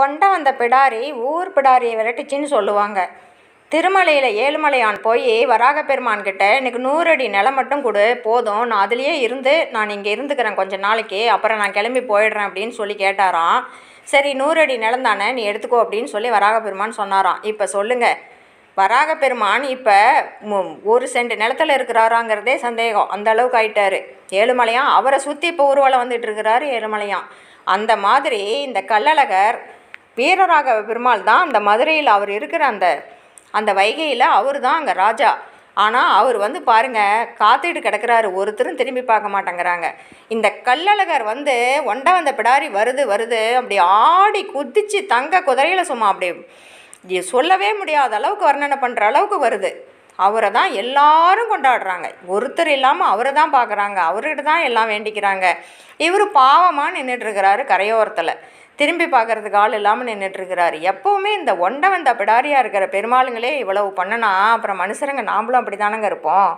ஒண்ட வந்த பிடாரி ஊர் பிடாரியை விரட்டுச்சின்னு சொல்லுவாங்க. திருமலையில் ஏழுமலையான் போய் வராக பெருமான் கிட்ட எனக்கு நூறு அடி நிலம் மட்டும் கொடு போதும். நான் அதுலேயே இருந்து நான் இங்கே இருந்துக்கிறேன் கொஞ்சம் நாளைக்கு. அப்புறம் நான் கிளம்பி போயிடுறேன் அப்படின்னு சொல்லி கேட்டாராம். சரி நூறு அடி நிலம் தானே நீ எடுத்துக்கோ அப்படின்னு சொல்லி வராக பெருமான் சொன்னாராம். இப்போ சொல்லுங்க. வராக பெருமான் இப்போ ஒரு சென்ட் நிலத்துல இருக்கிறாராங்கிறதே சந்தேகம். அந்த அளவுக்கு ஆயிட்டாரு. ஏழுமலையான் அவரை சுற்றி இப்போ ஊர்வலம் வந்துட்டு இருக்கிறாரு ஏழுமலையான். அந்த மாதிரி இந்த கள்ளழகர் வீரராக பெருமாள் தான் அந்த மதுரையில் அவர் இருக்கிற அந்த அந்த வைகையில் அவர் தான் அங்கே ராஜா. ஆனால் அவர் வந்து பாருங்க காத்துட்டு கிடக்கிறாரு. ஒருத்தரும் திரும்பி பார்க்க மாட்டேங்கிறாங்க. இந்த கல்லழகர் வந்து ஒண்ட வந்த பிடாரி வருது வருது அப்படி ஆடி குதிச்சு தங்க குதிரையில் சும்மா அப்படி சொல்லவே முடியாத அளவுக்கு வர்ணனை பண்ணுற அளவுக்கு வருது. அவரை தான் எல்லாரும் கொண்டாடுறாங்க. ஒருத்தர் இல்லாமல் அவரை தான் பார்க்குறாங்க. அவர்கிட்ட தான் எல்லாம் வேண்டிக்கிறாங்க. இவர் பாவமாக நின்றுட்டுருக்கிறாரு கரையோரத்தில். திரும்பி பார்க்கறதுக்கு ஆள் இல்லாமல் நின்றுட்டுருக்கிறாரு எப்போவுமே இந்த ஒண்ட வந்த பிடாரியாக இருக்கிற பெருமாளுங்களே இவ்வளவு பண்ணனா அப்புறம் மனுஷருங்க நாம்ளும் அப்படி தானங்க இருப்போம்?